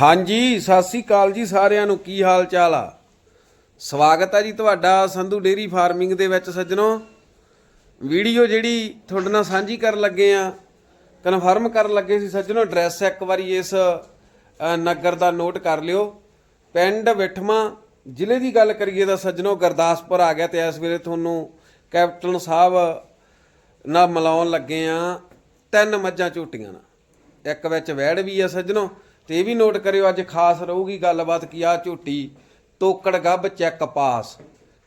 ਹਾਂਜੀ, ਸਤਿ ਸ੍ਰੀ ਅਕਾਲ ਜੀ ਸਾਰਿਆਂ ਨੂੰ। ਕੀ ਹਾਲ ਚਾਲ ਆ? ਸਵਾਗਤ ਹੈ ਜੀ ਤੁਹਾਡਾ ਸੰਧੂ ਡੇਰੀ ਫਾਰਮਿੰਗ ਦੇ ਵਿੱਚ ਸੱਜਣੋ। ਵੀਡੀਓ ਜਿਹੜੀ ਤੁਹਾਡੇ ਨਾਲ ਸਾਂਝੀ ਕਰਨ ਲੱਗੇ ਆ, ਕਨਫਰਮ ਕਰਨ ਲੱਗੇ ਸੀ ਸੱਜਣੋ, ਐਡਰੈਸ ਇੱਕ ਵਾਰੀ ਇਸ ਨਗਰ ਦਾ ਨੋਟ ਕਰ ਲਿਓ। ਪਿੰਡ ਵਿਠਮਾ ਜ਼ਿਲ੍ਹੇ ਦੀ ਗੱਲ ਕਰੀਏ ਤਾਂ ਸੱਜਣੋ ਗੁਰਦਾਸਪੁਰ ਆ ਗਿਆ ਤੇ ਇਸ ਵੇਲੇ ਤੁਹਾਨੂੰ ਕੈਪਟਨ ਸਾਹਿਬ ਨਾਲ ਮਿਲਾਉਣ ਲੱਗੇ ਆ। ਤਿੰਨ ਮੱਝਾਂ ਝੋਟੀਆਂ ਨਾਲ। ਇੱਕ ਵਿੱਚ ਵੈੜ ਵੀ ਆ ਸੱਜਣੋ। ਤੇ ਇਹ ਵੀ ਨੋਟ ਕਰਿਓ, ਅੱਜ ਖਾਸ ਰਹੂਗੀ ਗੱਲਬਾਤ ਕੀ ਆ ਝੋਟੀ ਤੋਕੜ ਗੱਭ ਚੈੱਕ ਪਾਸ।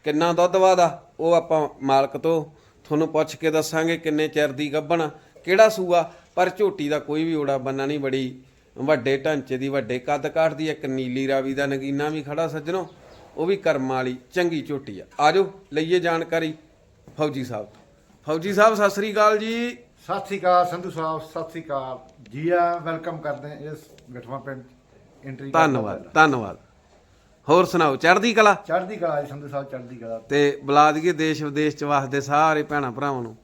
ਕਿੰਨਾ ਦੁੱਧ ਵਾਦਾ? ਉਹ ਆਪਾਂ ਮਾਲਕ ਤੋਂ ਤੁਹਾਨੂੰ ਪੁੱਛ ਕੇ ਦੱਸਾਂਗੇ ਕਿੰਨੇ ਚਿਰ ਦੀ ਗੱਭਣ ਕਿਹੜਾ ਸੂਆ? ਪਰ ਝੋਟੀ ਦਾ ਕੋਈ ਵੀ ਓੜਾ ਬੰਨਾ ਨਹੀਂ, ਬੜੀ ਵੱਡੇ ਢਾਂਚੇ ਦੀ, ਵੱਡੇ ਕੱਦ ਕਾਠ ਦੀ, ਇੱਕ ਨੀਲੀ ਰਾਵੀ ਦਾ ਨਗੀਨਾ ਵੀ ਖੜਾ ਸੱਜਣੋ। ਉਹ ਵੀ ਕਰਮਾਂ ਵਾਲੀ, ਚੰਗੀ ਝੋਟੀ ਆ। ਆਜੋ ਲਈਏ ਜਾਣਕਾਰੀ। ਫੌਜੀ ਸਾਹਿਬ। ਫੌਜੀ ਸਾਹਿਬ, ਸਤਿ ਸ੍ਰੀ ਅਕਾਲ ਜੀ। ਸਤਿ ਸ੍ਰੀ ਅਕਾਲ, ਸੰਧੂ ਸਾਹਿਬ, ਸਤਿ ਸ੍ਰੀ ਅਕਾਲ। ਜੀ ਆ, ਵੈਲਕਮ ਕਰਦੇ ਇਸ ਗਠਵਾ ਪਿੰਡ ਐਂਟਰੀ ਧੰਨਵਾਦ ਧੰਨਵਾਦ। ਹੋਰ ਸੁਣਾਓ ਚੜ੍ਹਦੀ ਕਲਾ? ਚੜ੍ਹਦੀ ਕਲਾ ਜੀ ਸੰਧੂ ਸਾਹਿਬ ਚੜ੍ਹਦੀ ਕਲਾ। ਤੇ ਬੁਲਾ ਦਈਏ ਦੇਸ਼ ਵਿਦੇਸ਼ ਚ ਵਸਦੇ ਸਾਰੇ ਭੈਣਾਂ ਭਰਾਵਾਂ ਨੂੰ।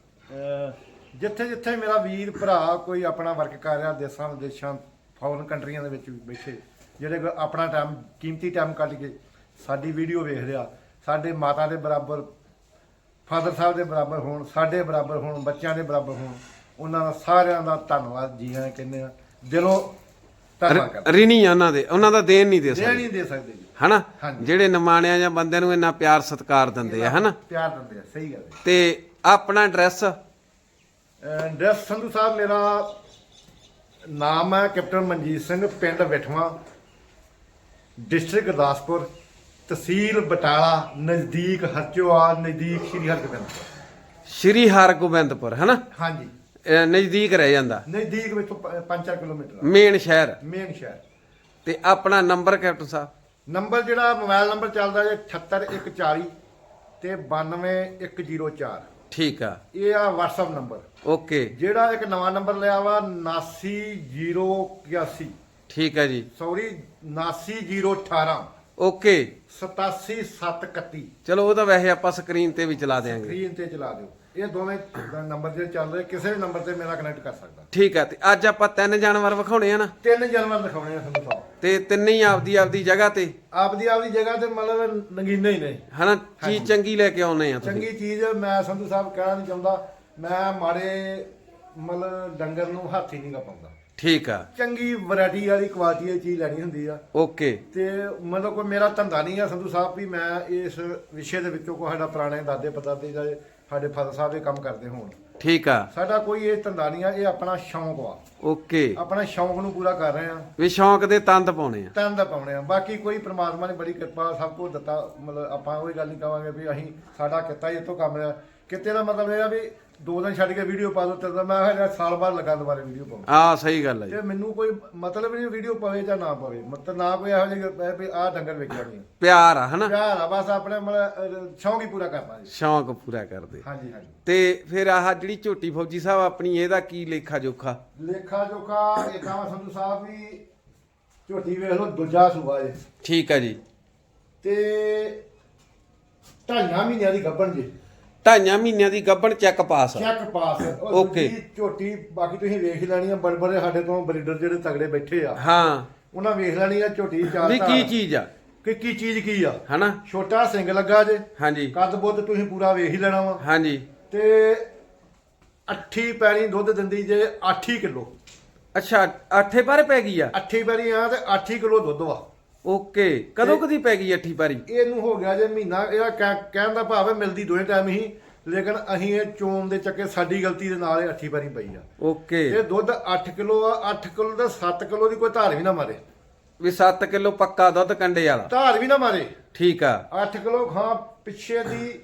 ਜਿੱਥੇ ਜਿੱਥੇ ਮੇਰਾ ਵੀਰ ਭਰਾ ਕੋਈ ਆਪਣਾ ਵਰਕ ਕਰ ਰਿਹਾ ਦੇਸਾਂ ਵਿਦੇਸ਼ਾਂ ਫੋਰਨ ਕੰਟਰੀਆਂ ਦੇ ਵਿੱਚ ਬੈਠੇ ਜਿਹੜੇ ਆਪਣਾ ਟਾਈਮ ਕੀਮਤੀ ਟਾਈਮ ਕੱਢ ਕੇ ਸਾਡੀ ਵੀਡੀਓ ਵੇਖ ਰਿਹਾ ਸਾਡੇ ਮਾਤਾ ਦੇ ਬਰਾਬਰ ਫਾਦਰ ਸਾਹਿਬ ਦੇ ਬਰਾਬਰ ਹੋਣ ਸਾਡੇ ਬਰਾਬਰ ਹੋਣ ਬੱਚਿਆਂ ਦੇ ਬਰਾਬਰ ਹੋਣ ਉਹਨਾਂ ਦਾ ਸਾਰਿਆਂ ਦਾ ਧੰਨਵਾਦ ਜੀ ਹਾਂ ਕਹਿੰਦੇ ਆ ਦਿਲੋਂ ਕਰਦੇ ਰਿਣੀ ਆ ਉਹਨਾਂ ਦੇ ਉਹਨਾਂ ਦਾ ਦੇਣ ਨਹੀਂ ਦੇ ਸਕਦੇ। ਨਹੀਂ ਦੇ ਸਕਦੇ ਜੀ। ਹਨਾ। ਜਿਹੜੇ ਨਿਮਾਣਿਆਂ ਜਾਂ ਬੰਦਿਆਂ ਨੂੰ ਇੰਨਾ ਪਿਆਰ ਸਤਿਕਾਰ ਦਿੰਦੇ ਆ ਹਨਾ? ਪਿਆਰ ਦਿੰਦੇ ਆ ਸਹੀ ਗੱਲ ਹੈ। ਤੇ ਆਪਣਾ ਐਡਰੈਸ? ਡਰੈਸ ਸੰਧੂ ਸਾਹਿਬ ਮੇਰਾ ਨਾਮ ਹੈ ਕੈਪਟਨ ਮਨਜੀਤ ਸਿੰਘ ਪਿੰਡ ਵਿਠਵਾ ਡਿਸਟ੍ਰਿਕਟ ਗੁਰਦਾਸਪੁਰ ਤਹਿਸੀਲ ਬਟਾਲਾ ਨਜ਼ਦੀਕ ਹਰਚੋਆ ਨਜ਼ਦੀਕ ਸ਼੍ਰੀ ਹਰਗੋਬਿੰਦਪੁਰ। ਸ਼੍ਰੀ ਹਰਗੋਬਿੰਦਪੁਰ ਹਨਾ? ਹਾਂਜੀ। ਨਜ਼ਦੀਕ ਰਹਿ ਜਾਂਦਾ। ਨਜ਼ਦੀਕ ਵਿੱਚ 5-4 ਕਿਲੋਮੀਟਰ। ਮੇਨ ਸ਼ਹਿਰ। ਮੇਨ ਸ਼ਹਿਰ। ਤੇ ਆਪਣਾ ਨੰਬਰ ਕੈਪਟਨ ਸਾਹਿਬ? ਨੰਬਰ ਜਿਹੜਾ ਮੋਬਾਈਲ ਨੰਬਰ ਚੱਲਦਾ ਜੇ 78140 ਤੇ 92104 ਠੀਕ ਆ। ਇਹ ਆ WhatsApp ਨੰਬਰ। ਓਕੇ। ਜਿਹੜਾ ਇੱਕ ਨਵਾਂ ਨੰਬਰ ਲਿਆ ਵਾ 89081 ਠੀਕ ਆ ਜੀ। Sorry 89018 okay. 87731 ਚਲੋ ਉਹ ਤਾਂ ਵੈਸੇ ਆਪਾਂ ਸਕਰੀਨ ਤੇ ਵੀ ਚਲਾ ਦੇਾਂਗੇ ਸਕਰੀਨ ਤੇ ਚਲਾ ਦਿਓ। ਇਹ ਦੋਵੇਂ ਨੰਬਰ ਜਿਹੜੇ ਚੱਲ ਰਹੇ ਕਿਸੇ ਵੀ ਨੰਬਰ ਤੇ ਮੇਰਾ ਕਨੈਕਟ ਕਰ ਸਕਦਾ। ਠੀਕ ਆ ਤੇ ਅੱਜ ਆਪਾਂ ਤਿੰਨ ਜਾਨਵਰ ਵਿਖਾਉਣੇ ਆ ਨਾ। ਤਿੰਨ ਜਾਨਵਰ ਦਿਖਾਉਣੇ ਆ ਤੁਹਾਨੂੰ ਸਾਹਿਬ ਤੇ ਤਿੰਨੇ ਹੀ ਆਪਦੀ ਆਪਦੀ ਜਗ੍ਹਾ ਤੇ। ਆਪਦੀ ਆਪਦੀ ਜਗ੍ਹਾ ਤੇ ਮਤਲਬ ਨਗੀਨੇ ਹੀ ਨੇ। ਹਨਾ ਚੀਜ਼ ਚੰਗੀ ਲੈ ਕੇ ਆਉਨੇ ਆ ਤੁਸੀਂ। ਚੰਗੀ ਚੀਜ਼ ਮੈਂ ਸੰਧੂ ਸਾਹਿਬ ਕਹਿਣਾ ਨਹੀਂ ਚਾਹੁੰਦਾ। ਮੈਂ ਮਾੜੇ ਮਤਲਬ ਡੰਗਰ ਨੂੰ ਹੱਥ ਹੀ ਨਹੀਂ ਗਾ ਪਾਉਂਦਾ ਠੀਕ ਆ। ਚੰਗੀ ਵੈਰਾਈਟੀ ਵਾਲੀ ਕੁਆਲਿਟੀ ਦੀ ਚੀਜ਼ ਲੈਣੀ ਹੁੰਦੀ ਆ। ਓਕੇ। ਤੇ ਮਤਲਬ ਕੋਈ ਮੇਰਾ ਧੰਦਾ ਨਹੀਂ ਆ ਸੰਧੂ ਸਾਹਿਬ ਵੀ ਮੈਂ ਇਸ ਵਿਸ਼ੇ ਦੇ ਵਿੱਚੋਂ ਕੋਈ ਸਾਡਾ ਪੁਰਾਣੇ ਦਾਦੇ ਪੜਦਾਦੇ ਜਾਂ ਸਾਡੇ ਫਾਦਰ ਸਾਹਿਬ ਇਹ ਕੰਮ ਕਰਦੇ ਹੋਣ। ਠੀਕ ਆ। ਸਾਡਾ ਕੋਈ ਇਹ ਧੰਦਾ ਨਹੀਂ ਆ ਇਹ ਆਪਣਾ ਸ਼ੌਂਕ ਵਾ ਓਕੇ। ਆਪਣਾ ਸ਼ੌਂਕ ਨੂੰ ਪੂਰਾ ਕਰ ਰਹੇ ਆ। ਵੀ ਸ਼ੌਂਕ ਦੇ ਤੰਦ ਪਾਉਣੇ ਆ। ਤਨ ਦਾ ਪਾਉਣੇ ਆ। ਬਾਕੀ ਕੋਈ ਪ੍ਰਮਾਤਮਾ ਨੇ ਬੜੀ ਕਿਰਪਾ ਸਭ ਕੁਝ ਦਿੱਤਾ ਮਤਲਬ ਆਪਾਂ ਉਹ ਗੱਲ ਨਹੀਂ ਕਵਾਂਗੇ ਵੀ ਅਸੀਂ ਸਾਡਾ ਕਿੱਤਾ ਹੀ ਇੱਥੋਂ ਕੰਮ ਰਿਹਾ ਕਿਤੇ ਦਾ ਮਤਲਬ ਇਹ ਆ ਵੀ ਦੋ ਦਿਨ ਛੱਡ ਕੇ ਵੀਡੀਓ ਪਾ ਦੋ ਤੇ ਮੈਂ ਹਜੇ ਸਾਲ ਬਾਅਦ ਲੱਗਾ ਦੁਬਾਰੇ ਵੀਡੀਓ ਪਾਉਣ। ਆ ਸਹੀ ਗੱਲ ਹੈ ਜੀ। ਤੇ ਮੈਨੂੰ ਕੋਈ ਮਤਲਬ ਨਹੀਂ ਵੀਡੀਓ ਪਵੇ ਜਾਂ ਨਾ ਪਵੇ ਮਤਲਬ ਨਾ ਕੋਈ ਇਹੋ ਜਿਹੀ ਵੀ ਆਹ ਡੰਗਰ ਵੇਖਿਆ ਨਹੀਂ ਪਿਆਰ ਆ ਹਨਾ? ਪਿਆਰ ਆ ਬਸ ਆਪਣੇ ਮਤਲਬ ਸ਼ੌਂਕ ਹੀ ਪੂਰਾ ਕਰਨਾ ਜੀ। ਸ਼ੌਂਕ ਪੂਰਾ ਕਰਦੇ। ਹਾਂਜੀ ਹਾਂਜੀ। ਤੇ ਫਿਰ ਆਹ ਜਿਹੜੀ ਝੋਟੀ ਫੌਜੀ ਸਾਹਿਬ ਆਪਣੀ ਇਹਦਾ ਕੀ ਲੇਖਾ ਜੋਖਾ? ਲੇਖਾ ਜੋਖਾ ਇਦਾਂ ਸੰਧੂ ਸਾਹਿਬ ਵੀ ਝੋਟੀ ਵੇਖ ਲਓ ਦੂਜਾ ਸੂਆ ਜੇ। ਠੀਕ ਆ ਜੀ। ਤੇ ਢਾਈਆਂ ਮਹੀਨਿਆਂ ਦੀ ਗੱਭਣ ਜੇ। ਢਾਈਆਂ ਮਹੀਨਿਆਂ ਦੀ ਗੱਭਣ ਚੈੱਕ ਪਾਸ ਚੈੱਕ ਪਾਸ. ਦੂਜੀ ਝੋਟੀ ਬਾਕੀ ਤੁਸੀਂ ਵੇਖ ਲੈਣੀ ਆ ਬੜੇ ਬੜੇ ਸਾਡੇ ਤੋਂ ਬਰੀਡਰ ਜਿਹੜੇ ਤਗੜੇ ਬੈਠੇ ਆ। ਹਾਂ। ਉਹਨਾਂ ਵੇਖ ਲੈਣੀ ਆ ਝੋਟੀ ਚਾਰ ਵੀ ਕੀ ਧਾਰ। ਚੀਜ਼ ਆ? ਕਿ ਕੀ ਚੀਜ਼ ਕੀ ਆ? ਹਨਾ? ਛੋਟਾ ਸਿੰਘ ਲੱਗਾ ਜੇ। ਹਾਂਜੀ। ਕੱਦ ਬੁੱਧ ਤੁਸੀਂ ਪੂਰਾ ਵੇਖ ਹੀ ਲੈਣਾ ਵਾ। ਹਾਂਜੀ। ਤੇ ਅੱਠੀ ਪੈਣੀ ਦੁੱਧ ਦਿੰਦੀ ਜੇ 8 ਕਿਲੋ। ਅੱਛਾ ਅੱਠੇ ਪਰ ਪੈ ਗਈ ਆ? ਅੱਠੀ ਪੈਣੀ ਆ ਤੇ 8 ਕਿਲੋ ਦੁੱਧ ਵਾ। ਓਕੇ। ਕਦੋਂ ਕਦੀ ਪੈ ਗਈ ਅੱਠੀ ਪਾਰੀ? ਇਹਨੂੰ ਹੋ ਗਿਆ ਜੇ ਮਹੀਨਾ। ਇਹਦਾ ਕਹਿ- ਕਹਿਣ ਦਾ ਭਾਵ ਹੈ ਮਿਲਦੀ ਦੋਵੇਂ ਟਾਈਮ ਹੀ। ਲੇਕਿਨ ਅਸੀਂ ਇਹ ਚੋਣ ਦੇ ਚੱਕੇ ਸਾਡੀ ਗਲਤੀ ਦੇ ਨਾਲ ਇਹ ਅੱਠੀ ਵਾਰੀ ਪਈ ਆ। ਓਕੇ। ਇਹ ਦੁੱਧ 8 ਕਿਲੋ ਆ 8 ਕਿਲੋ ਦਾ 7 ਕਿਲੋ ਦੀ ਕੋਈ ਧਾਰ ਵੀ ਨਾ ਮਾਰੇ। ਵੀ 7 ਕਿਲੋ ਪੱਕਾ ਦੁੱਧ ਕੰਡੇ ਵਾਲਾ। ਧਾਰ ਵੀ ਨਾ ਮਾਰੇ। ਠੀਕ ਆ। 8 ਕਿਲੋ ਖਾਂ ਪਿੱਛੇ ਦੀ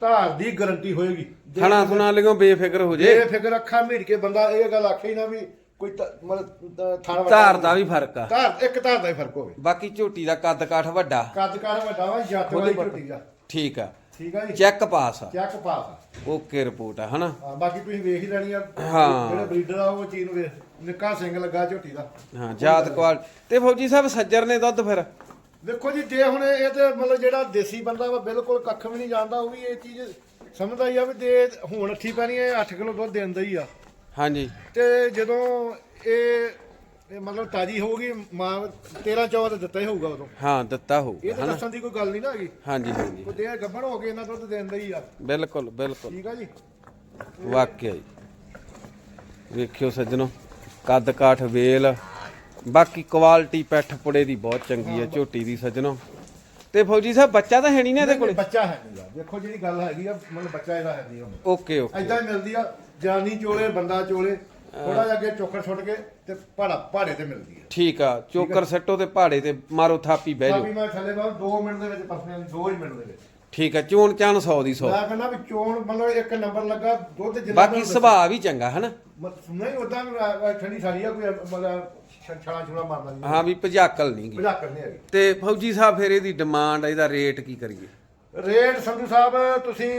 ਧਾਰ ਦੀ ਗਾਰੰਟੀ ਹੋਏਗੀ। ਖਾਣਾ ਸੁਣਾ ਲਿਓ ਬੇਫਿਕਰ ਹੋ ਜੇ। ਜੇ ਫਿਕਰ ਅੱਖਾਂ ਮੀਟ ਕੇ ਬੰਦਾ ਇਹ ਗੱਲ ਆਖੇ ਹੀ ਨਾ ਵੀ ਕੋਈ ਧ- ਮਤਲਬ ਅਹ ਵੱਡਾ ਧਾਰ ਦਾ ਵੀ ਫ਼ਰਕ ਆ। ਧਾਰ ਇੱਕ ਧਾਰ ਦਾ ਹੀ ਫ਼ਰਕ ਹੋਵੇ। ਬਾਕੀ ਝੋਟੀ ਦਾ ਕੱਦ ਕਾਠ ਵੱਡਾ। ਕੱਦ ਕਾਰ ਵੱਡਾ ਵਾ ਜੱਟ ਵਾਲੀ ਝੋਟੀ ਆ ਠੀਕ ਆ। ਠੀਕ ਆ ਜੀ। ਚੈੱਕ ਪਾਸ ਆ। ਚੈੱਕ ਪਾਸ ਆ। ਓਕੇ ਰਿਪੋਰਟ ਆ ਹਨਾ? ਹਾਂ, ਬਾਕੀ ਤੁਸੀਂ ਵੇਖ ਹੀ ਲੈਣੀ ਆ। ਹਾਂ। ਜਿਹੜੇ ਬਰੀਡਰ ਆ ਉਹ ਚੀਜ਼ ਨੂੰ ਵੇਖ ਨਿੱਕਾ ਸਿੰਘ ਲੱਗਾ ਝੋਟੀ ਦਾ। ਹਾਂ ਜਾਤ ਕੁਆਲ ਤੇ ਫੌਜੀ ਸਾਹਿਬ ਸੱਜਰ ਨੇ ਦੁੱਧ ਫਿਰ? ਵੇਖੋ ਜੀ ਜੇ ਹੁਣ ਇਹ ਤੇ ਮਤਲਬ ਜਿਹੜਾ ਦੇਸੀ ਬੰਦਾ ਵਾ ਬਿਲਕੁਲ ਕੱਖ ਵੀ ਨਹੀਂ ਜਾਣਦਾ ਉਹ ਵੀ ਇਹ ਚੀਜ਼ ਸਮਝਦਾ ਹੀ ਆ ਵੀ ਦੇ ਹੁਣ ਅੱਠੀ ਪੈਣੀ ਹੈ 8 ਕਿਲੋ ਦੁੱਧ ਦਿੰਦਾ ਹੀ ਆ। ਹਾਂਜੀ। ਤੇ ਜਦੋਂ ਇਹ ਇਹ ਮਤਲਬ ਤਾਜੀ ਹੋਊਗੀ ਮਾਂ 13 14 ਤੇ ਦਿੱਤਾ ਹੀ ਹੋਊਗਾ ਉਦੋਂ। ਹਾਂ ਦਿੱਤਾ ਇਹ ਹੋਊਗਾ ਤਾਂ ਹਨਾ? ਦੱਸਣ ਦੀ ਕੋਈ ਗੱਲ ਨਹੀਂ ਨਾ ਹੈਗੀ। ਹਾਂਜੀ ਹਾਂਜੀ। ਕੋਈ ਦੇ ਗੱਭਣ ਹੋ ਕੇ ਇਹਨਾਂ ਦੁੱਧ ਦਿੰਦਾ ਹੀ ਆ। ਬਿਲਕੁਲ ਬਿਲਕੁਲ। ਠੀਕ ਆ ਜੀ? ਵਾਕਿਆ ਜੀ। ਵੇਖਿਓ ਸੱਜਣੋ ਕੱਦ ਕਾਠ ਵੇਲ ਬਾਕੀ ਕੁਆਲਿਟੀ ਪੈਠ ਪੁੜੇ ਦੀ ਬਹੁਤ ਚੰਗੀ ਹੈ ਝੋਟੀ ਦੀ ਸੱਜਣੋ। ਤੇ ਫੌਜੀ ਸਾਹਿਬ ਬੱਚਾ ਤਾਂ ਹੈ ਨਹੀਂ ਨਾ ਇਹਦੇ ਕੋਲੇ? ਬੱਚਾ ਹੈ ਨਹੀਂ ਯਾਰ ਦੇਖੋ ਜਿਹੜੀ ਗੱਲ ਹੈਗੀ ਆ ਮਤਲਬ ਬੱਚਾ ਇਹਦਾ ਹੈ ਨਹੀਂ ਹੁਣ। Okay okay. ਐਦਾਂ ਹੀ ਮਿਲਦੀ ਆ ਜਾਨੀ ਚੋਲੇ ਬੰਦਾ ਚੋਲੇ ਥੋੜਾ ਜਿਹਾ ਅੱਗੇ ਚੋਕਰ ਛੁੱਟ ਕੇ ਤੇ ਪਹਾੜਾ ਪਹਾੜੇ ਤੇ ਮਿਲਦੀ ਆ ਠੀਕ ਆ ਚੋਕਰ ਸੱਟੋ ਤੇ ਪਹਾੜੇ ਤੇ ਮਾਰੋ ਥਾਪੀ ਬਹਿ ਕਾਫੀ ਜਾਓ ਮੈਂ ਥੱਲੇ ਬਾਅਦ 2 ਮਿੰਟ ਦੇ ਵਿੱਚ ਪਸਨੇ 2 ਹੀ ਮਿੰਟ ਦੇ ਵਿੱਚ। ਠੀਕ ਆ ਚੋਣ ਚਾਣ 100 ਦੀ 100 ਮੈਂ ਕਹਿੰਦਾ ਵੀ ਚੋਣ ਮਤਲਬ ਇੱਕ ਨੰਬਰ ਲੱਗਾ ਦੁੱਧ ਜਿੰਨਾ ਬਾਕੀ ਸੁਭਾਅ ਵੀ ਚੰਗਾ ਹਨਾ? ਨਹੀਂ ਉਦਾਂ ਠੰਡੀ ਸਾਰੀ ਆ ਕੋਈ ਮਤਲਬ ਛੜਾ ਛੜਾ ਮਾਰਦਾ ਨਹੀਂ ਹਾਂ ਵੀ ਭਜਾਕਲ ਨਹੀਂ ਮਜ਼ਾਕ ਕਰਨੀ ਹੈਗੀ। ਤੇ ਫੌਜੀ ਸਾਹਿਬ ਫਿਰ ਇਹਦੀ ਡਿਮਾਂਡ ਇਹਦਾ ਰੇਟ ਕੀ ਕਰੀਏ? ਰੇਟ ਸੰਧੂ ਸਾਹਿਬ ਤੁਸੀਂ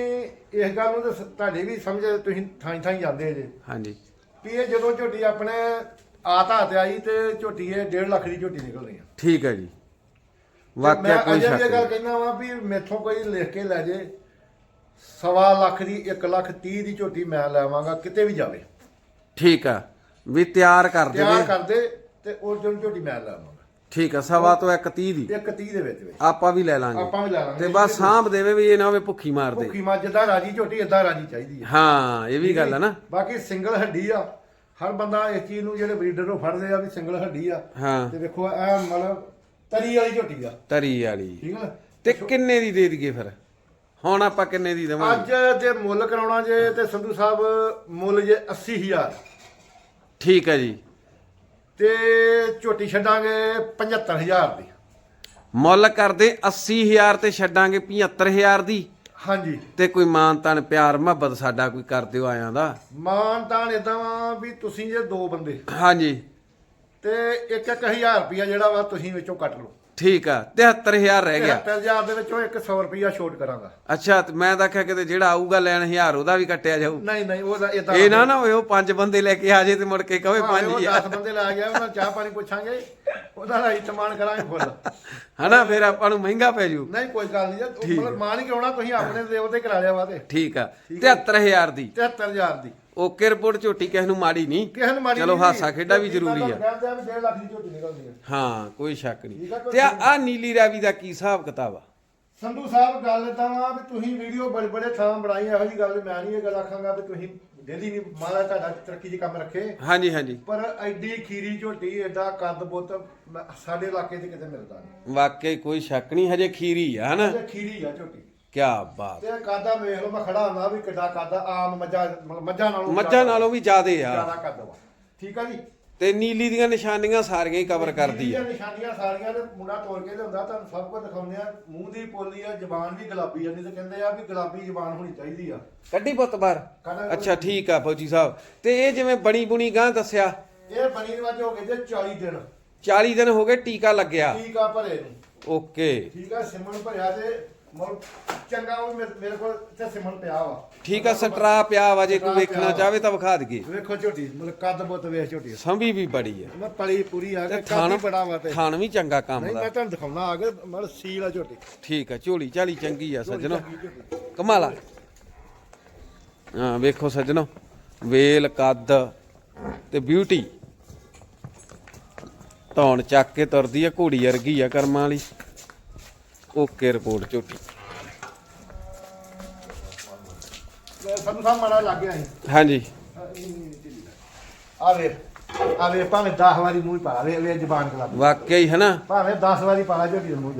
ਇਸ ਗੱਲ ਨੂੰ ਤਾਂ ਤੁਹਾਡੀ ਵੀ ਸਮਝ ਤੁਸੀਂ ਥਾਂ ਥਾਂ ਜਾਂਦੇ ਜੇ। ਹਾਂਜੀ। ਵੀ ਇਹ ਜਦੋਂ ਝੋਟੀ ਆਪਣੇ ਆਤਾ ਤੇ ਆਈ ਤੇ ਝੋਟੀ ਇਹ 1.5 ਲੱਖ ਦੀ ਝੋਟੀ ਨਿਕਲ ਰਹੀ ਆ। ਠੀਕ ਹੈ ਜੀ। ਵਾਕਿਆ ਮੈਂ ਕੋਈ ਸ਼ੱਕ ਇਹ ਗੱਲ ਕਹਿਣਾ ਵਾ ਵੀ ਮੇਥੋਂ ਕੋਈ ਲਿਖ ਕੇ ਲੈ ਜੇ ਸਵਾ ਲੱਖ ਦੀ 1 ਲੱਖ 30 ਦੀ ਝੋਟੀ ਮੈਂ ਲੈਵਾਂਗਾ ਕਿਤੇ ਵੀ ਜਾਵੇ। ਠੀਕ ਆ। ਵੀ ਤਿਆਰ ਕਰ ਤਿਆਰ ਦੇਵੇ ਕਰ ਦੇ ਤੇ ਉਹ ਝੋਟੀ ਮੈਂ ਲੈਵਾਂਗਾ ਠੀਕ ਆ ਸਵਾ ਤੋਂ 130 ਦੀ। ਇੱਕ 30 ਦੇ ਵਿੱਚ ਵਿੱਚ। ਆਪਾਂ ਵੀ ਲੈ ਲਾਂਗੇ। ਆਪਾਂ ਵੀ ਲੈ ਲਾਂਗੇ। ਤੇ ਬਸ ਸਾਂਭ ਦੇਵੇ ਵੀ ਇਹ ਨਾ ਹੋਵੇ ਭੁੱਖੀ ਮਾਰ ਦੇ। ਭੁੱਖੀ ਮੱਝ ਦਾ ਰਾਜੀ ਝੋਟੀ ਇਦਾਂ ਰਾਜੀ ਚਾਹੀਦੀ ਹੈ ਹਾਂ ਇਹ ਵੀ ਗੱਲ ਹੈ ਨਾ। ਬਾਕੀ ਸਿੰਗਲ ਹੱਡੀ ਆ। ਹਰ ਬੰਦਾ ਇਸ ਚੀਜ਼ ਨੂੰ ਜਿਹੜੇ ਬਰੀਡਰ ਨੂੰ ਫੜਦੇ ਆ ਵੀ ਸਿੰਗਲ ਹੱਡੀ ਆ। ਹਾਂ। ਤੇ ਵੇਖੋ ਇਹ ਮਤਲਬ ਤਰੀ ਵਾਲੀ ਝੋਟੀ ਆ। ਤਰੀ ਵਾਲੀ। ਠੀਕ ਨਾ? ਤੇ ਕਿੰਨੇ ਦੀ ਦੇ ਦਈਏ ਫਿਰ? ਹੁਣ ਆਪਾਂ ਕਿੰਨੇ ਦੀ ਦੇਵਾਂਗੇ? ਅੱਜ ਜੇ ਮੁੱਲ ਕਰਾਉਣਾ ਜੇ ਤੇ ਸੰਧੂ ਸਾਹਿਬ ਮੁੱਲ ਜੇ 80000 ਠੀਕ ਹੈ ਜੀ। ਤੇ ਝੋਟੀ ਛੱਡਾਂਗੇ 75000 ਦੀ। ਮੁੱਲ ਕਰਦੇ 80000 ਤੇ ਛੱਡਾਂਗੇ 75000 ਦੀ। ਹਾਂਜੀ। ਤੇ ਕੋਈ ਮਾਨ ਤਾਨ ਪਿਆਰ ਮੁਹੱਬਤ ਸਾਡਾ ਕੋਈ ਕਰ ਦਿਓ ਆਇਆਂ ਦਾ। ਮਾਨ ਤਾਨ ਇਦਾਂ ਵਾ ਵੀ ਤੁਸੀਂ ਜੇ ਦੋ ਬੰਦੇ ਹਾਂਜੀ। ਤੇ ਇੱਕ ਇੱਕ ਹਜ਼ਾਰ ਰੁਪਿਆ ਜਿਹੜਾ ਵਾ ਤੁਸੀਂ ਵਿੱਚੋਂ ਕੱਟ ਲਓ। ਠੀਕ ਆ 73000 ਰਹਿ ਗਿਆ। 70000 ਦੇ ਵਿੱਚੋਂ ਇੱਕ 100 ਰੁਪਿਆ ਛੋਟ ਕਰਾਂਗਾ। ਅੱਛਾ ਤੇ ਮੈਂ ਤਾਂ ਕਿਤੇ ਜਿਹੜਾ ਆਊਗਾ ਲੈਣ 1000 ਉਹਦਾ ਵੀ ਕੱਟਿਆ ਜਾਊ। ਨਹੀਂ ਨਹੀਂ ਉਹਦਾ ਇਦਾਂ ਇਹ ਨਾ ਨਾ ਉਹ ਪੰਜ ਬੰਦੇ ਲੈ ਕੇ ਆ ਜੇ ਤੇ ਮੁੜ ਕੇ ਕਹੇ ਭਾਵੇਂ ਪੰਜ ਉਹ ਹਜ਼ਾਰ। 10 ਬੰਦੇ ਲਾ ਗਿਆ ਉਹਨਾਂ ਚਾਹ ਪਾਣੀ ਪੁੱਛਾਂਗੇ ਉਹਦਾ ਰਾਈ ਤਮਾਨ ਕਰਾਂਗੇ ਫੁੱਲ। ਹਨਾ ਫਿਰ ਆਪਾਂ ਨੂੰ ਮਹਿੰਗਾ ਪੈ ਜੂ। ਨਹੀਂ ਕੋਈ ਗੱਲ ਨਹੀਂ ਜੀ ਮਤਲਬ ਮਾਨ ਹੀ ਕਰਾਉਣਾ ਤੁਸੀਂ ਆਪਣੇ ਦੇ ਉਹਤੇ ਕਰਾ ਲਿਆ ਵਾ ਤੇ। ਠੀਕ ਆ 73000 ਦੀ। 73000 ਦੀ। ਓਕੇ ਰਿਪੋਰਟ ਝੋਟੀ ਕਿਸ ਨੂੰ ਮਾੜੀ ਨਹੀਂ। ਕਿਸੇ ਨੂੰ ਮਾੜੀ ਚਲੋ ਨਹੀਂ। ਹਾਸਾ ਖੇਡਾ ਵੀ ਜ਼ਰੂਰੀ ਆ। ਕਹਿੰਦੇ ਆ ਵੀ 1.5 ਲੱਖ ਦੀ ਝੋਟੀ ਨਿਕਲਦੀ ਹੈ ਹਾਂ ਕੋਈ ਸ਼ੱਕ ਨਹੀਂ। ਤੇ ਆ ਨੀਲੀ ਰਾਵੀ ਦਾ ਕੀ ਹਿਸਾਬ ਕਿਤਾਬ ਆ? ਸੰਧੂ ਸਾਹਿਬ ਗੱਲ ਤਾਂ ਵਾ ਵੀ ਤੁਸੀਂ ਵੀਡੀਓ ਬੜੇ ਬੜੇ ਥਾਂ ਬਣਾਈ ਇਹੋ ਜੀ ਗੱਲ ਮੈਂ ਨਹੀਂ ਇਹ ਗੱਲ ਆਖਾਂਗਾ ਵੀ ਤੁਸੀਂ ਡੇਲੀ ਨਹੀਂ ਮਹਾਰਾਜ ਤੁਹਾਡਾ ਤਰੱਕੀ 'ਚ ਕੰਮ ਰੱਖੇ। ਹਾਂਜੀ ਹਾਂਜੀ। ਪਰ ਐਡੀ ਖੀਰੀ ਝੋਟੀ ਐਡਾ ਕੱਦ ਬੁੱਤ ਮੈਂ- ਸਾਡੇ ਇਲਾਕੇ 'ਚ ਕਿਤੇ ਮਿਲਦਾ ਨਹੀਂ। ਵਾਕਈ ਕੋਈ ਸ਼ੱਕ ਨਹੀਂ ਹਜੇ ਖੀਰੀ ਆ ਹਨਾ? ਇਹ ਖੀਰੀ ਆ ਝੋਟੀ। ਕੀ ਬਾਤ। ਤੇ ਕਾਦਾ ਵੇਖ ਲਓ ਮੈਂ ਖੜਾ ਹੁੰਦਾ ਵੀ ਕਿੱਡਾ ਕਾਦਾ ਆਮ ਮੱਝਾਂ ਮੱਝਾਂ ਨਾਲੋਂ ਮੱਝਾਂ ਨਾਲੋਂ ਵੀ ਜ਼ਿਆਦੇ ਆ। ਜ਼ਿਆਦਾ ਕੱਦ ਵਾ। ਠੀਕ ਆ ਜੀ? ਤੇ ਨੀਲੀ ਦੀਆਂ ਨਿਸ਼ਾਨੀਆਂ ਸਾਰੀਆਂ ਹੀ ਕਵਰ ਕਰਦੀ ਆ। ਜਿਹੜੀਆਂ ਨਿਸ਼ਾਨੀਆਂ ਸਾਰੀਆਂ ਤੇ ਮੁੰਡਾ ਤੋੜ ਕੇ ਲਿਆਉਂਦਾ ਤੁਹਾਨੂੰ ਸਭ ਕੁਝ ਦਿਖਾਉਂਦੇ ਆ। ਮੂੰਹ ਦੀ ਪੋਲੀ ਆ ਜ਼ਬਾਨ ਵੀ ਗੁਲਾਬੀ ਆ ਨਹੀਂ ਤੇ ਕਹਿੰਦੇ ਆ ਵੀ ਗੁਲਾਬੀ ਜ਼ਬਾਨ ਹੋਣੀ ਚਾਹੀਦੀ ਆ। ਕੱਢੀ ਪੁੱਤ ਬਾਹਰ। ਅੱਛਾ ਠੀਕ ਆ ਫੌਜੀ ਸਾਹਿਬ। ਤੇ ਇਹ ਜਿਵੇਂ ਬਣੀ ਬੁਣੀ ਗਾਂ ਦੱਸਿਆ? ਇਹ ਬਣੀ ਦੇ ਵਿੱਚ ਹੋ ਗਏ ਜੇ 40 ਦਿਨ। 40 ਦਿਨ ਹੋ ਗਏ ਟੀਕਾ ਲੱਗਿਆ। ਟੀਕਾ ਭਰੇ ਨੂੰ। ਓਕੇ। ਠੀਕ ਆ ਸਿਮਣ ਭਰਿਆ ਤੇ ਮਤਲਬ ਚੰਗਾ ਉਹ ਮੇਰੇ ਮੇਰੇ ਕੋਲ ਇੱਥੇ ਸਿਮਣ ਪਿਆ ਵਾ। ਠੀਕ ਆ ਸਟਰਾ ਪਿਆ ਵਾ ਜੇ ਕੋਈ ਸਟਰਾ ਵੇਖਣਾ ਚਾਹਵੇ ਤਾਂ ਵਿਖਾ ਦਈਏ। ਵੇਖੋ ਝੋਟੀ ਮਤਲਬ ਕੱਦ ਬੁੱਤ ਵੇਖ ਝੋਟੀ। ਦਾ। ਸੰਭੀ ਵੀ ਬੜੀ ਆ। ਮੈਂ ਪਲੀ ਪੂਰੀ ਆ ਤੇ ਕੇ ਥਾਣ ਕੱਦ ਬੜਾ ਵਾ ਤੇ। ਥਾਣ ਵੀ ਚੰਗਾ ਕੰਮ ਨਹੀਂ ਦਾ। ਮੈਂ ਤੁਹਾਨੂੰ ਦਿਖਾਉਣਾ ਆ ਕੇ ਮਤਲਬ ਸੀਲ ਆ ਝੋਟੀ। ਠੀਕ ਆ ਝੋਲੀ ਝਾਲੀ ਚੰਗੀ ਆ ਸੱਜਣੋ। ਕਮਾਲਾ ਹਾਂ ਵੇਖੋ ਸੱਜਣੋ। ਵੇਲ ਕੱਦ ਤੇ ਬਿਊਟੀ ਧੌਣ ਚੱਕ ਕੇ ਤੁਰਦੀ ਆ ਘੋੜੀ ਵਰਗੀ ਆ ਕਰਮਾਂ ਵਾਲੀ। ਓਕੇ ਰਿਪੋਰਟ ਝੋਟੀ। ਤੇ ਸਾਨੂੰ ਸਾਹ ਮਾੜਾ ਲੱਗ ਗਿਆ ਸੀ। ਹਾਂਜੀ। ਆ ਵੇ ਆ ਵੇ ਭਾਵੇਂ 10 ਵਾਰੀ ਮੂੰਹ 'ਚ ਪਾ ਵੇ ਵੇ ਜ਼ਬਾਨ ਖਲਾ ਵਾਕਿਆ ਹੀ ਹਨਾ ਭਾਵੇਂ 10 ਵਾਰੀ ਪਾ ਲਾ ਝੋਟੀ ਦੇ ਮੂੰਹ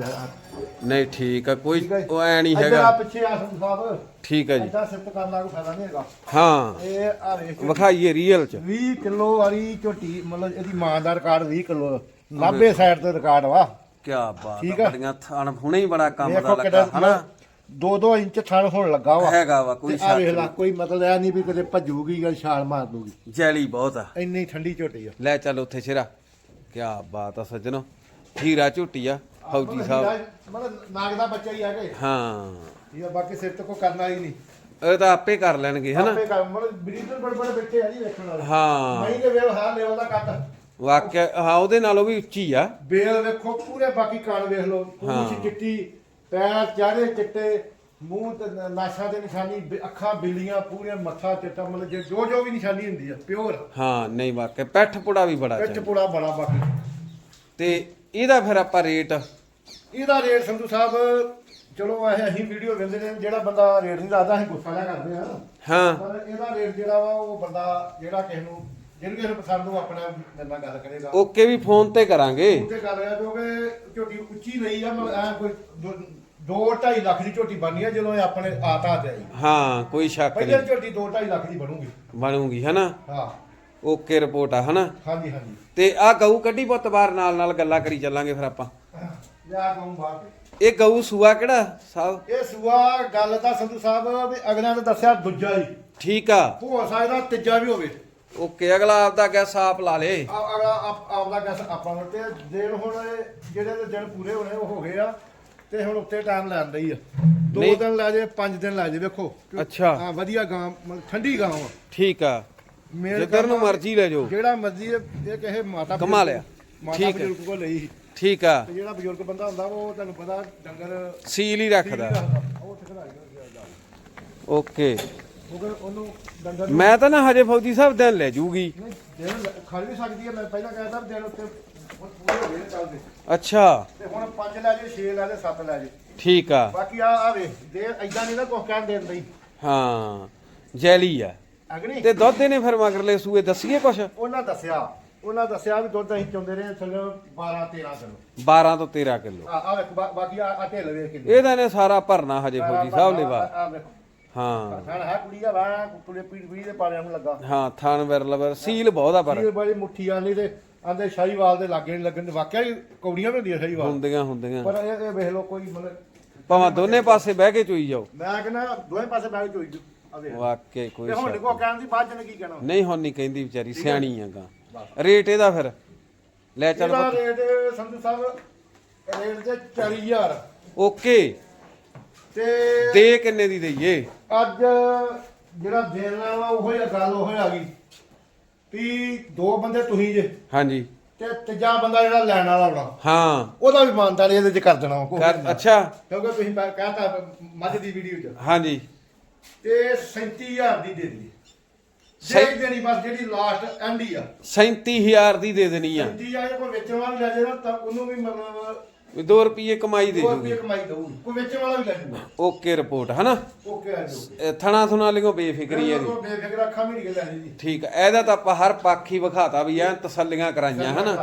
ਨਹੀਂ ਠੀਕ ਆ ਕੋਈ ਹੈ। ਉਹ ਐ ਨਹੀਂ ਇੱਧਰ ਆ ਹੈਗਾ। ਪਿੱਛੇ ਆ ਸਾਹਿਬ। ਠੀਕ ਆ ਜੀ। ਐਦਾਂ ਸਿਫਤ ਕਰਨ ਦਾ ਕੋਈ ਫਾਇਦਾ ਨਹੀਂ ਹੈਗਾ। ਹਾਂ। ਇਹ ਆ ਵੇਖ ਵਿਖਾਈਏ ਰੀਅਲ ਚ। 20 ਕਿਲੋ ਵਾਲੀ ਝੋਟੀ ਮਤਲਬ ਇਹਦੀ ਮਾਂ ਦਾ ਰਿਕਾਰਡ 20 ਕਿਲੋ। ਨਾਭੇ ਸਾਈਡ ਤੇ ਰਿਕਾਰਡ ਵਾ। ਕੀ ਬਾਤ ਠੀਕ ਆ। ਬੜੀਆਂ ਥਾਣ ਹੁਣੇ ਹੀ ਬੜਾ ਕੰਮ ਦਾ ਵੇਖੋ ਲੱਗਾ ਹਨਾ? 2-2 ਇੰਚ ਥਣ ਹੋਣ ਲੱਗਾ ਵਾ। ਹੈਗਾ ਵਾ ਕੋਈ ਆ ਵੇਖ ਲਾ ਕੋਈ ਮਤਲਬ ਇਹ ਨਹੀਂ ਵੀ ਕਦੇ ਭੱਜੂਗੀ ਜਾਂ ਛਾਲ ਮਾਰ ਦੂਗੀ। ਜੈਲੀ ਬਹੁਤ ਆ। ਇੰਨੀ ਠੰਡੀ ਝੋਟੀ ਆ। ਲੈ ਚੱਲ ਉੱਥੇ ਸ਼ੇਰਾ। ਕੀ ਬਾਤ ਆ ਸੱਜਣੋ। ਹੀਰਾ ਝੁੱਟੀ ਆ ਫੌਜੀ ਸਾਹਿਬ। ਮਤਲਬ ਨਾਗ ਦਾ ਬੱਚਾ ਹੀ ਆ ਹਾਂ। ਠੀਕ ਆ ਬਾਕੀ ਸਿਰ ਤੇ ਕੋ ਕਰਨਾ ਹੀ ਨਹੀਂ। ਇਹ ਤਾਂ ਆਪੇ ਕਰ ਲੈਣਗੇ ਹਨਾ? ਆਪੇ ਕਰ ਮਤਲਬ ਬਰੀਡਰ ਬੜੇ ਬੜੇ ਬੱਚੇ ਆ ਜੀ ਵੇਖਣ ਵਾਲੇ। ਹਾਂ। ਨਹੀਂ ਤੇ ਵੇਲ ਹਾਰ ਲੈਵਲ ਦਾ ਕੱਟ। ਵਾਕਿਆ ਹਾਂ ਉਹਦੇ ਨਾਲੋਂ ਵੀ ਉੱਚੀ ਆ। ਬੇਲ ਵੇਖੋ ਪੂਰੇ ਬਾਕੀ ਕਾਨ ਵੇਖ ਲਓ। ਹਾਂ। ਪੂਛ ਚਿੱਟੀ ਪੈਰ ਚਾਰੇ ਚਿੱਟੇ ਮੂੰਹ ਤੇ ਨ- ਨਾਸ਼ਾਂ ਤੇ ਨਿਸ਼ਾਨੀ ਬ- ਅੱਖਾਂ ਬਿੱਲੀਆਂ ਪੂਰੀਆਂ ਮੱਥਾ ਚਿੱਟਾ ਮਤਲਬ ਜੇ ਜੋ ਜੋ ਵੀ ਨਿਸ਼ਾਨੀ ਹੁੰਦੀ ਆ ਪਿਓਰ। ਹਾਂ ਨਹੀਂ ਵਾਕਿਆ ਪੈਠ ਪੁੜਾ ਵੀ ਬੜਾ ਵਿੱਚ ਚੰਗਾ। ਪੁੜਾ ਬੜਾ ਬਾਕੀ ਤੇ ਇਹਦਾ ਫਿਰ ਆਪਾਂ ਰੇਟ? ਇਹਦਾ ਰੇਟ ਸੰਧੂ ਸਾਹਿਬ ਚਲੋ ਇਹ ਅਸੀਂ ਵੀਡੀਓ ਵੇਖਦੇ ਨੇ ਜਿਹੜਾ ਬੰਦਾ ਰੇਟ ਨਹੀਂ ਦੱਸਦਾ ਅਸੀਂ ਗੁੱਸਾ ਨਾ ਕਰਦੇ ਆ ਹਾਂ। ਪਰ ਇਹਦਾ ਰੇਟ ਜਿਹੜਾ ਵਾ ਉਹ ਬੰਦਾ ਜਿਹੜਾ ਕਿਸੇ ਨੂੰ ਜਿਹਨੂੰ ਕਿਸੇ ਨੂੰ ਪਸੰਦ ਨੂੰ ਆਪਣਾ ਮੇਰੇ ਨਾਲ ਗੱਲ ਕਰੇਗਾ। ਓਕੇ ਵੀ ਫੋਨ ਤੇ ਕਰਾਂਗੇ। ਉਹ ਤੇ ਗੱਲ ਹੈ ਕਿਉਂਕਿ ਝੋਟੀ ਉੱਚੀ ਲਈ ਆ ਮਤਲਬ ਐਂ ਕੋਈ 2 2.5 ਲੱਖ ਦੀ ਝੋਟੀ ਬਣੀ ਆ ਜਦੋਂ ਇਹ ਆਪਣੇ ਆਤਾ ਤੇ ਆਈ ਹਾਂ ਕੋਈ ਸ਼ੱਕ ਪਹਿਲਾਂ ਨਹੀਂ। ਝੋਟੀ 2 2.5 ਲੱਖ ਦੀ ਬਣੂਗੀ। ਬਣੂਗੀ ਹਨਾ? ਹਾਂ। ਓਕੇ ਰਿਪੋਰਟ ਆ ਹਨਾ? ਹਾਂਜੀ ਹਾਂਜੀ। ਤੇ ਆ ਗਊ ਕੱਢੀ ਪੁੱਤ ਬਾਹਰ ਨਾਲ ਨਾਲ ਗੱਲਾਂ ਕਰੀ ਚੱਲਾਂਗੇ ਫਿਰ ਆਪਾਂ। ਯਾ ਕਹੂੰ ਬਾਤ ਇਹ ਗਊ ਸੂਆ ਕਿਹੜਾ ਸਾਹਿਬ? ਇਹ ਸੂਆ ਗੱਲ ਤਾਂ ਸੰਧੂ ਸਾਹਿਬ ਵੀ ਅਗਲਿਆਂ ਨੇ ਦੱਸਿਆ ਦੂਜਾ ਹੀ। ਠੀਕ ਆ। ਹੋ ਸਕਦਾ ਤੀਜਾ ਵੀ ਹੋਵੇ। ਓਕੇ ਅਗਲਾ ਆਪਦਾ ਗੈਸ ਆਪ ਲਾ ਲੇ। ਆ ਅਗਲਾ ਆਪ- ਆਪਦਾ ਗੈਸ ਆਪਾਂ ਨੂੰ ਤੇ ਦਿਨ ਹੁਣ ਇਹ ਜਿਹੜੇ ਦੇ ਦਿਨ ਪੂਰੇ ਹੋਣੇ ਉਹ ਹੋ ਗਏ ਆ ਤੇ ਹੁਣ ਉੱਤੇ ਟਾਈਮ ਲੈਣ ਲਈ ਆ। ਦੋ ਨਹੀਂ। ਦਿਨ ਲੈ ਜੇ ਪੰਜ ਦਿਨ ਲੈ ਜੇ ਵੇਖੋ। ਅੱਛਾ। ਹਾਂ ਵਧੀਆ ਗਾਂ ਮਤਲਬ ਠੰਡੀ ਗਾਂ ਆ। ਠੀਕ ਆ। ਮੇਲ ਜਿੱਧਰ ਨੂੰ ਕਰਨਾ- ਮਰਜ਼ੀ ਲੈ ਜਾਓ। ਜਿਹੜਾ ਮਰਜ਼ੀ ਇਹ ਇਹ ਕਹੇ ਮਾਤਾ ਕਮਾ ਬਜ਼ੁਰਗ- ਲਿਆ। ਮਾਤਾ ਠੀਕ ਹੈ। ਬਜ਼ੁਰਗ ਕੋਲ ਲਈ। ਸੀ। ਠੀਕ ਆ। ਤੇ ਜਿਹੜਾ ਬਜ਼ੁਰਗ ਬੰਦਾ ਹੁੰਦਾ ਉਹ ਤੁਹਾਨੂੰ ਪਤਾ ਡੰਗਰ ਸੀਲ ਹੀ ਰੱਖਦਾ। ਉਹ ਓਕੇ। ਉਹਨੂੰ ਡੰਗਰ ਮੈਂ ਤਾਂ ਨਾ ਹਜੇ ਫੌਜੀ ਸਾਹਿਬ ਦਿਨ ਲੈ ਜੂਗੀ। ਨਹੀਂ ਦਿਨ ਲੈ- ਖੜ ਵੀ ਸਕਦੀ ਹੈ ਮੈਂ ਪਹਿਲਾਂ ਕਹਿੰਦਾ ਦਿਨ ਉੱਤੇ ਹੁਣ ਪੂਰੇ ਹੋ ਗਏ ਨੇ ਚੱਲਦੇ। ਅੱਛਾ। ਤੇ ਹੁਣ 5 ਲੈ ਜੇ 6 ਲੈ ਜੇ 7 ਲੈ ਜੇ। ਠੀਕ ਆ। ਬਾਕੀ ਆ ਆ ਵੇ ਦੇ ਐਦਾਂ ਨਹੀਂ ਨਾ ਕੁਝ ਕਹਿਣ ਦੇਣ ਲਈ ਹਾਂ ਜੈਲੀ ਆ। ਅਗਨੀ? ਤੇ ਦੁੱਧ ਇਹਨੇ ਫਿਰ ਮਗਰਲੇ ਸੂਏ ਦੱਸੀਏ ਕੁਛ? ਉਹਨਾਂ ਦੱਸਿਆ ਉਹਨਾਂ ਦੱਸਿਆ ਵੀ ਦੁੱਧ ਅਸੀਂ ਚੁੰਦੇ ਰਹੇ ਥੱਲੇ 12 13 ਕਿਲੋ। 12 ਤੋਂ 13 ਕਿਲੋ। ਆ ਆ ਵੇਖ ਬਾ- ਬਾਕੀ ਆ ਆ ਢਿੱਲ ਵੇਖ ਕਿੰਨੀ। ਇਹਦਾ ਨੇ ਸਾਰਾ ਭਰਨਾ ਹਜੇ ਫੌਜੀ ਸਾਹਿਬ ਲਈ ਵਾ ਆ ਵੇਖੋ। ਹਾਂ। ਖਾਣ ਹੈ ਕੁੜੀ ਦਾ ਵਾ ਕੁੜੀ ਪੀੜ ਪੀੜ ਦੇ ਪਾਲਿਆਂ ਨੂੰ ਲੱਗਾ। ਹਾਂ ਥਾਨ ਵਿਰਲਵਰ ਸੀਲ ਬਹੁਤ ਆ ਪਰ। ਇਹ ਬੜੀ ਮੁੱਠੀ ਆਲੀ ਤੇ ਆਂਦੇ ਸ਼ਾਹੀਵਾਲ ਦੇ ਲਾਗੇ ਨਹੀਂ ਲੱਗਣ ਵਾਕਿਆ ਹੀ ਕੌੜੀਆਂ ਵੀ ਹੁੰਦੀਆਂ ਸ਼ਾਹੀਵਾਲ। ਹੁੰਦੀਆਂ ਹੁੰਦੀਆਂ। ਪਰ ਇਹ ਇਹ ਵੇਖ ਲਓ ਕੋਈ ਮਤਲਬ ਭਾਵੇਂ ਦੋਨੇ ਪਾਸੇ ਬਹਿ ਕੇ ਚੋਈ ਜਾਓ। ਮੈਂ ਕਹਿੰਦਾ ਦੋਵੇਂ ਪਾਸੇ ਬੈਠ ਚੋਈ ਜੂ ਆ ਵੇਖ। ਵਾਕਈ ਕੋਈ ਤੇ ਹੁਣ ਸ਼ੱਕ ਕੋ ਕਹਿਣ ਦੀ ਬਾਅਦ ਜਨ ਕੀ ਕਹਿਣਾ? ਨਹੀਂ ਹੁਣ ਨਹੀਂ ਕਹਿੰਦੀ ਵਿਚਾਰੀ ਸਿਆਣੀ ਆਗਾ ਰੇਟ ਇਹਦਾ ਫਿਰ। ਲੈ ਚੱਲ ਇਹਦਾ ਪੁੱਤ। ਰੇਟ ਸੰਧੂ ਸਾਹਿਬ ਰੇਟ ਤੇ 40000 ਓਕੇ। ਤੇ ਦੇ ਕਿੰਨੇ ਦੀ ਦਈਏ? ਅੱਜ ਜਿਹੜਾ ਦੇਣਾ ਵਾ ਉਹੋ ਹੀ ਗੱਲ ਉਹੋ ਹੀ ਆ ਗਈ ਵੀ ਦੋ ਬੰਦੇ ਤੁਸੀਂ ਜੇ ਹਾਂਜੀ। ਤੇ ਤੀਜਾ ਬੰਦਾ ਜਿਹੜਾ ਲੈਣ ਵਾਲਾ ਹੋਣਾ ਹਾਂ। ਉਹਦਾ ਵੀ ਇਮਾਨਦਾਰੀ ਇਹਦੇ ਚ ਕਰ ਦੇਣਾ ਕੋਈ। ਕਰ। ਅੱਛਾ। ਕਿਉਂਕਿ ਤੁਸੀਂ ਕਹਤਾ ਮੱਝ ਦੀ ਵੀਡੀਓ ਚ। ਹਾਂਜੀ। ਤੇ 37000 ਦੀ ਦੇ ਦੀ ਸਹੀ- ਦੇ ਦੇਣੀ ਬਸ ਜਿਹੜੀ ਲਾਸਟ ਐਂਡ ਆ। 37000 ਦੀ ਦੇ ਦੇਣੀ ਆ। 37000 ਕੋਈ ਵੇਚਣ ਵਾਲਾ ਵੀ ਲੈ ਜਾਣਾ ਤਾਂ ਉਹਨੂੰ ਵੀ ਮਤਲਬ ਵੀ 2 ਰੁਪਏ ਕਮਾਈ ਦੇ ਦੋ ਜੂਗੀ। ਰੁਪਏ ਕਮਾਈ ਦਊ ਕੋਈ ਵੇਚਣ ਵਾਲਾ ਵੀ ਲੈ ਜੂਗਾ। ਓਕੇ ਰਿਪੋਰਟ ਹਨਾ? ਓਕੇ ਆ ਇਹ ਥਣਾ ਥੁਣਾ ਲਿਓ ਬੇਫਿਕਰੀ ਹੈ ਕੋਈ ਬੇਫਿਕਰ ਅੱਖਾਂ ਵੀ ਨਹੀਂ ਲੈ ਜੀ। ਠੀਕ ਹੈ ਇਹਦਾ ਤਾਂ ਆਪਾਂ ਹਰ ਪੱਖ ਹੀ ਵਿਖਾਤਾ ਵੀ ਐ ਤਸੱਲੀਆਂ ਕਰਾਈਆਂ ਹਨਾ?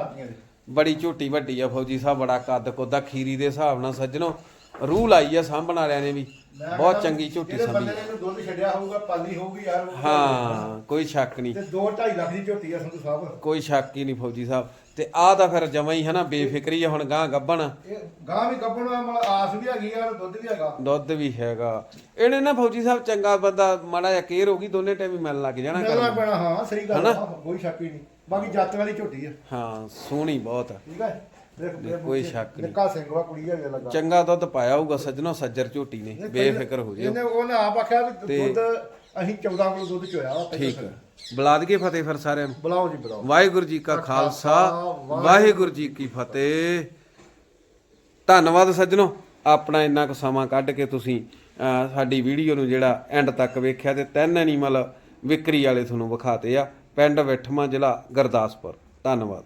ਬੜੀ ਝੋਟੀ ਵੱਡੀ ਆ ਫੌਜੀ ਸਾਹਿਬ ਬੜਾ ਕੱਦ ਕੋਦਾ ਖੀਰੀ ਦੇ ਹਿਸਾਬ ਨਾਲ ਸੱਜਣੋ। ਰੂਹ ਲਾਈ ਆ ਸਾਂਭਣ ਵਾਲਿਆਂ ਨੇ ਵੀ। ਬਹੁਤ ਚੰਗੀ ਝੋਟੀ ਜਿਹੜੇ ਸੰਭੀ। ਬੰਦੇ ਨੇ ਇਹਨੂੰ ਦੁੱਧ ਛੱਡਿਆ ਹੋਊਗਾ ਪਾਲੀ ਹੋਊਗੀ ਯਾਰ ਉਹ- ਹਾਂ ਕੋਈ ਸ਼ੱਕ ਨਹੀਂ। ਤੇ 2 2.5 ਲੱਖ ਦੀ ਝੋਟੀ ਆ ਸੰਧੂ ਸਾਹਿਬ। ਕੋਈ ਸ਼ੱਕ ਹੀ ਨਹੀਂ ਫੌਜੀ ਸਾਹਿਬ। ਤੇ ਆਹ ਤਾਂ ਫਿਰ ਜਮਾ ਹੀ ਹਨਾ ਬੇਫਿਕਰੀ ਆ ਹੁਣ ਗਾਂ ਗੱਬਣ ਇਹ ਗਾਂ ਵੀ ਗੱਭਣ ਮਤਲਬ ਆਸ ਵੀ ਹੈਗੀ ਯਾਰ ਦੁੱਧ ਵੀ ਹੈਗਾ। ਦੁੱਧ ਵੀ ਹੈਗਾ। ਇਹਨੇ ਨਾ ਫੌਜੀ ਸਾਹਿਬ ਚੰਗਾ ਬੰਦਾ ਮਾੜਾ ਜਿਹਾ ਕੇਅਰ ਹੋ ਗਈ ਦੋਨੇ ਟਾਈਮ ਹੀ ਮਿਲਣ ਲੱਗ ਜਾਣਾ ਮਿਲਣਾ ਪੈਣਾ ਹਾਂ ਸਹੀ ਗੱਲ? ਆ ਕੋਈ ਸ਼ੱਕ ਹੀ ਨਹੀਂ। ਬਾਕੀ ਜੱਤ ਵਾਲੀ ਝੋਟੀ ਆ। ਹਾਂ ਸੋਹਣੀ ਬਹੁਤ ਆ। ਠੀਕ ਹੈ ਕੋਈ ਸ਼ੱਕ ਨਹੀਂ। ਨਿੱਕਾ ਸਿੰਘ ਵਾ ਕੁੜੀ ਹੈਗੇ ਲੱਗਾ। ਚੰਗਾ ਦੁੱਧ ਪਾਇਆ ਹੋਊਗਾ ਸੱਜਣੋ ਸੱਜਰ ਝੋਟੀ ਨੇ। ਬੇਫਿਕਰ ਹੋ ਜਿਓ ਇਹਨੇ ਉਹਨੇ ਆਪ ਆਖਿਆ ਵੀ ਦੁੱਧ ਅਸੀਂ 14 ਕਿਲੋ ਦੁੱਧ ਚੋਇਆ ਵਾ ਠੀਕ ਬੁਲਾ ਦਈਏ ਫਤਿਹ ਫਿਰ ਸਾਰਿਆਂ ਨੂੰ? ਬੁਲਾਓ ਜੀ ਬੁਲਾਓ। ਵਾਹਿਗੁਰੂ ਜੀ ਕਾ ਖਾਲਸਾ ਵਾਹਿਗੁਰੂ ਜੀ ਕੀ ਫਤਿਹ। ਧੰਨਵਾਦ ਸੱਜਣੋ ਆਪਣਾ ਇੰਨਾ ਕੁ ਸਮਾਂ ਕੱਢ ਕੇ ਤੁਸੀਂ ਸਾਡੀ ਵੀਡੀਓ ਨੂੰ ਜਿਹੜਾ ਐਂਡ ਤੱਕ ਵੇਖਿਆ ਤੇ ਤਿੰਨ ਐਨੀਮਲ ਵਿਕਰੀ ਵਾਲੇ ਤੁਹਾਨੂੰ ਵਿਖਾਤੇ ਆ। ਪਿੰਡ ਵਿਠਮਾ ਜ਼ਿਲ੍ਹਾ ਗੁਰਦਾਸਪੁਰ। ਧੰਨਵਾਦ।